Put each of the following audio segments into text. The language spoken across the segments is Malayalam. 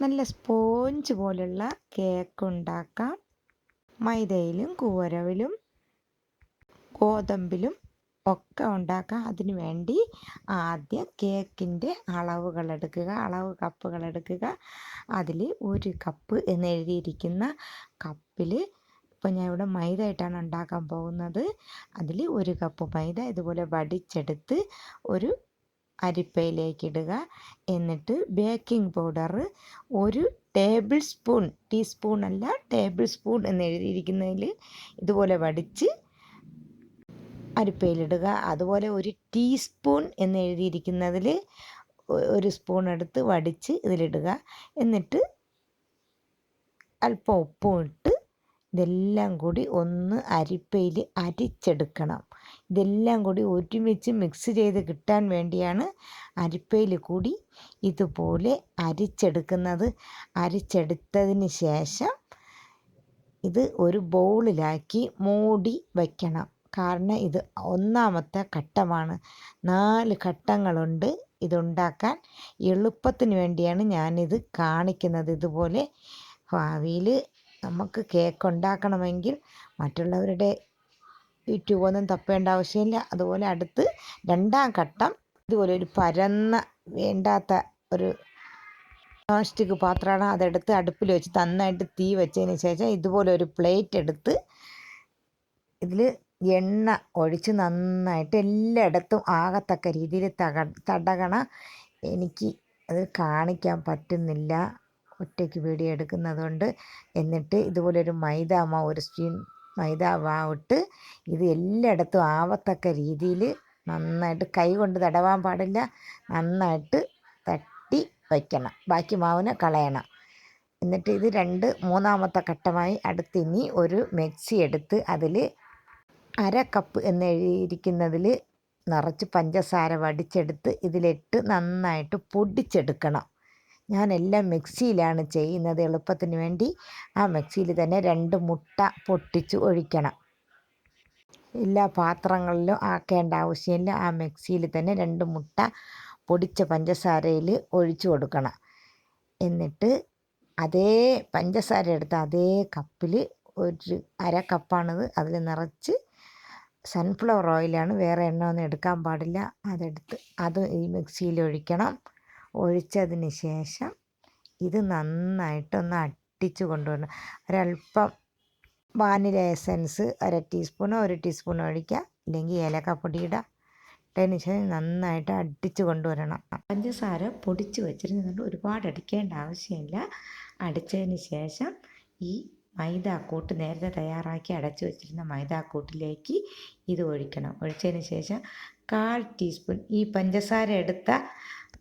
നല്ല സ്പോഞ്ച് പോലുള്ള കേക്ക് ഉണ്ടാക്കാം മൈദയിലും കൂരവിലും ഗോതമ്പിലും ഒക്കെ ഉണ്ടാക്കാം. അതിന് വേണ്ടി ആദ്യം കേക്കിന്റെ അളവുകൾ എടുക്കുക അളവ് കപ്പുകൾ എടുക്കുക. അതിൽ ഒരു കപ്പ് എന്ന് എഴുതിയിരിക്കുന്ന കപ്പിൽ ഇപ്പം ഞാൻ ഇവിടെ മൈദ ആയിട്ടാണ് ഉണ്ടാക്കാൻ പോകുന്നത്. അതിൽ ഒരു കപ്പ് മൈദ ഇതുപോലെ വടിച്ചെടുത്ത് ഒരു അരിപ്പയിലേക്ക് ഇടുക എന്നിട്ട് ബേക്കിംഗ് പൗഡർ ഒരു ടേബിൾ സ്പൂൺ ടീസ്പൂൺ അല്ല ടേബിൾ സ്പൂൺ എന്ന് എഴുതിയിരിക്കുന്നതിൽ ഇതുപോലെ വടിച്ച് അരിപ്പയിലിടുക. അതുപോലെ ഒരു ടീസ്പൂൺ എന്ന് എഴുതിയിരിക്കുന്നതിൽ ഒരു സ്പൂൺ എടുത്ത് വടിച്ച് ഇതിലിടുക. എന്നിട്ട് അല്പം ഉപ്പും ഇട്ട് ഇതെല്ലാം കൂടി ഒന്ന് അരിപ്പയിൽ അരിച്ചെടുക്കണം. ഇതെല്ലാം കൂടി ഒരുമിച്ച് മിക്സ് ചെയ്ത് കിട്ടാൻ വേണ്ടിയാണ് അരിപ്പയിൽ കൂടി ഇതുപോലെ അരിച്ചെടുക്കുന്നത്. അരിച്ചെടുത്തതിന് ശേഷം ഇത് ഒരു ബൗളിലാക്കി മൂടി വയ്ക്കണം കാരണം ഇത് ഒന്നാമത്തെ ഘട്ടമാണ്. നാല് ഘട്ടങ്ങളുണ്ട് ഇതുണ്ടാക്കാൻ. എളുപ്പത്തിന് വേണ്ടിയാണ് ഞാനിത് കാണിക്കുന്നത്. ഇതുപോലെ ഭാവിയിൽ നമുക്ക് കേക്ക് ഉണ്ടാക്കണമെങ്കിൽ മറ്റുള്ളവരുടെ യൂട്യൂബൊന്നും തപ്പേണ്ട ആവശ്യമില്ല. അതുപോലെ അടുത്ത് രണ്ടാം ഘട്ടം ഇതുപോലെ ഒരു പരന്ന വേണ്ടാത്ത ഒരു പ്ലാസ്റ്റിക് പാത്രമാണ് അതെടുത്ത് അടുപ്പിൽ വെച്ച് നന്നായിട്ട് തീ വെച്ചതിന് ശേഷം ഇതുപോലെ ഒരു പ്ലേറ്റ് എടുത്ത് ഇതിൽ എണ്ണ ഒഴിച്ച് നന്നായിട്ട് എല്ലായിടത്തും ആകത്തക്ക രീതിയിൽ തക തടകണ എനിക്ക് അത് കാണിക്കാൻ പറ്റുന്നില്ല. ഒറ്റയ്ക്ക് വീഡിയോ എടുക്കുന്നതുകൊണ്ട്. എന്നിട്ട് ഇതുപോലൊരു മാവ് ഒരു സ്പൂൺ മൈദ മാവിട്ട് ഇത് എല്ലായിടത്തും ആവത്തക്ക രീതിയിൽ നന്നായിട്ട് കൈ കൊണ്ട് തടവാൻ പാടില്ല. നന്നായിട്ട് തട്ടി വയ്ക്കണം. ബാക്കി മാവിനെ കളയണം. എന്നിട്ട് ഇത് രണ്ട് മൂന്നാമത്തെ ഘട്ടമായി അടുത്തിനി ഒരു മിക്സി എടുത്ത് അതിൽ അര കപ്പ് എന്ന് എഴുതിയിരിക്കുന്നതിൽ നിറച്ച് പഞ്ചസാര വടിച്ചെടുത്ത് ഇതിലിട്ട് നന്നായിട്ട് പൊടിച്ചെടുക്കണം. ഞാനെല്ലാം മിക്സിയിലാണ് ചെയ്യുന്നത് എളുപ്പത്തിന് വേണ്ടി. ആ മിക്സിയിൽ തന്നെ രണ്ട് മുട്ട പൊട്ടിച്ച് ഒഴിക്കണം. എല്ലാ പാത്രങ്ങളിലും ആക്കേണ്ട ആവശ്യമില്ല. ആ മിക്സിയിൽ തന്നെ രണ്ട് മുട്ട പൊടിച്ച പഞ്ചസാരയിൽ ഒഴിച്ചു കൊടുക്കണം. എന്നിട്ട് അതേ പഞ്ചസാര എടുത്ത അതേ കപ്പിൽ ഒരു അര കപ്പാണിത് അതിൽ നിറച്ച് സൺഫ്ലവർ ഓയിലാണ്. വേറെ എണ്ണ ഒന്നും എടുക്കാൻ പാടില്ല. അതെടുത്ത് അത് ഈ മിക്സിയിൽ ഒഴിക്കണം. ഒഴിച്ചതിന് ശേഷം ഇത് നന്നായിട്ടൊന്ന് അട്ടിച്ച് കൊണ്ടുവരണം. ഒരല്പം വാനില എസൻസ് അര ടീസ്പൂണോ ഒരു ടീസ്പൂണോ ഒഴിക്കുക. ഇല്ലെങ്കിൽ ഏലക്കപ്പൊടി ഇടാം ഇട്ടതിന് ശേഷം നന്നായിട്ട് അടിച്ച് കൊണ്ടുവരണം. പഞ്ചസാര പൊടിച്ച് വെച്ചിരുന്നുകൊണ്ട് ഒരുപാട് അടിക്കേണ്ട ആവശ്യമില്ല. അടിച്ചതിന് ശേഷം ഈ മൈദാക്കൂട്ട് നേരത്തെ തയ്യാറാക്കി അടച്ചു വെച്ചിരുന്ന മൈദാക്കൂട്ടിലേക്ക് ഇത് ഒഴിക്കണം. ഒഴിച്ചതിന് ശേഷം കാൽ ടീസ്പൂൺ ഈ പഞ്ചസാര എടുത്ത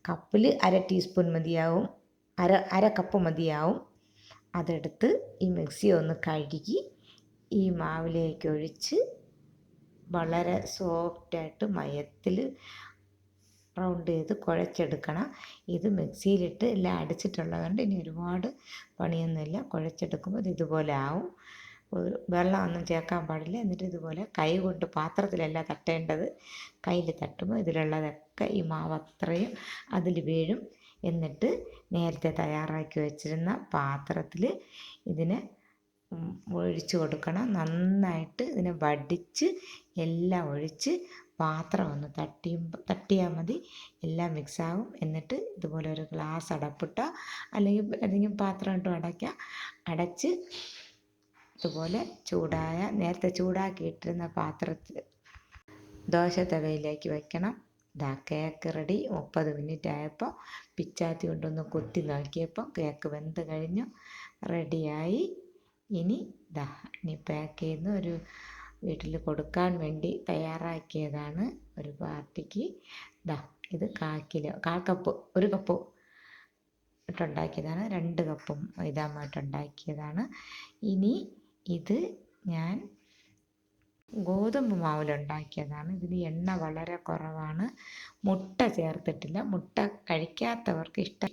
കപ്പിൽ അര ടീസ്പൂൺ മതിയാവും. അര അര കപ്പ് മതിയാവും. അതെടുത്ത് ഈ മിക്സി ഒന്ന് കഴുകി ഈ മാവിലേക്ക് ഒഴിച്ച് വളരെ സോഫ്റ്റായിട്ട് മയത്തിൽ റൗണ്ട് ചെയ്ത് കുഴച്ചെടുക്കണം. ഇത് മിക്സിയിലിട്ട് എല്ലാം അടിച്ചിട്ടുള്ളതുകൊണ്ട് ഇനി ഒരുപാട് പണിയൊന്നുമില്ല. കുഴച്ചെടുക്കുമ്പോൾ ഇത് ഇതുപോലെ ആവും. വെള്ളമൊന്നും ചേർക്കാൻ പാടില്ല. എന്നിട്ട് ഇതുപോലെ കൈ കൊണ്ട് പാത്രത്തിലല്ല തട്ടേണ്ടത്. കയ്യിൽ തട്ടുമ്പോൾ ഇതിലുള്ളതൊക്കെ ഈ മാവ് അത്രയും അതിൽ വീഴും. എന്നിട്ട് നേരത്തെ തയ്യാറാക്കി വെച്ചിരുന്ന പാത്രത്തിൽ ഇതിനെ ഒഴിച്ച് കൊടുക്കണം. നന്നായിട്ട് ഇതിനെ വടിച്ച് എല്ലാം ഒഴിച്ച് പാത്രം ഒന്ന് തട്ടിയുമ്പോൾ തട്ടിയാൽ മതി. എല്ലാം മിക്സാകും എന്നിട്ട് ഇതുപോലെ ഒരു ഗ്ലാസ് അടപ്പിട്ടോ അല്ലെങ്കിൽ ഏതെങ്കിലും പാത്രം ഇട്ടോ അടയ്ക്കുക അടച്ച് ഇതുപോലെ ചൂടായ നേരത്തെ ചൂടാക്കിയിട്ടിരുന്ന പാത്രത്തിൽ ദോശ തവയിലേക്ക് വെക്കണം. ഇതാ കേക്ക് റെഡി മുപ്പത് മിനിറ്റ് ആയപ്പോൾ പിച്ചാത്തി കൊണ്ടൊന്ന് കൊട്ടി നോക്കിയപ്പോൾ കേക്ക് വെന്ത് കഴിഞ്ഞു. റെഡിയായി ഇനി ഇതാ ഇനി പാക്ക് ചെയ്യുന്ന ഒരു വീട്ടിൽ കൊടുക്കാൻ വേണ്ടി തയ്യാറാക്കിയതാണ് ഒരു പാർട്ടിക്ക്. ദാ ഇത് കാൽ കിലോ കപ്പ് ഒരു കപ്പ് ഇട്ടുണ്ടാക്കിയതാണ്. രണ്ട് കപ്പും ഇതാമായിട്ടുണ്ടാക്കിയതാണ് ഇനി ഇത് ഞാൻ ഗോതമ്പ് മാവിലുണ്ടാക്കിയതാണ്. ഇതിന് എണ്ണ വളരെ കുറവാണ്. മുട്ട ചേർത്തിട്ടില്ല. മുട്ട കഴിക്കാത്തവർക്ക് ഇഷ്ടം